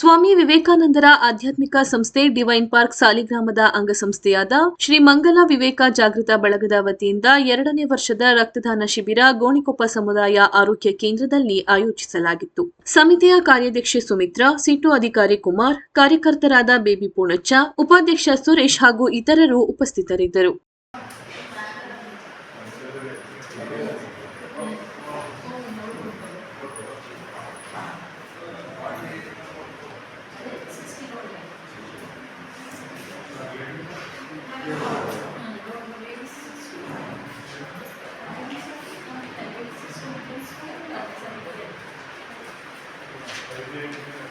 ಸ್ವಾಮಿ ವಿವೇಕಾನಂದರ ಆಧ್ಯಾತ್ಮಿಕ ಸಂಸ್ಥೆ ಡಿವೈನ್ ಪಾರ್ಕ್ ಸಾಲಿಗ್ರಾಮದ ಅಂಗಸಂಸ್ಥೆಯಾದ ಶ್ರೀ ಮಂಗಲ ವಿವೇಕ ಜಾಗೃತ ಬಳಗದ ವತಿಯಿಂದ ಎರಡನೇ ವರ್ಷದ ರಕ್ತದಾನ ಶಿಬಿರ ಗೋಣಿಕೊಪ್ಪ ಸಮುದಾಯ ಆರೋಗ್ಯ ಕೇಂದ್ರದಲ್ಲಿ ಆಯೋಜಿಸಲಾಗಿತ್ತು. ಸಮಿತಿಯ ಕಾರ್ಯಾಧ್ಯಕ್ಷೆ ಸುಮಿತ್ರಾ, ಸಿಟು ಅಧಿಕಾರಿ ಕುಮಾರ್, ಕಾರ್ಯಕರ್ತರಾದ ಬೇಬಿ ಪೂಣಚ್ಚ, ಉಪಾಧ್ಯಕ್ಷ ಸುರೇಶ್ ಹಾಗೂ ಇತರರು ಉಪಸ್ಥಿತರಿದ್ದರು. Thank you.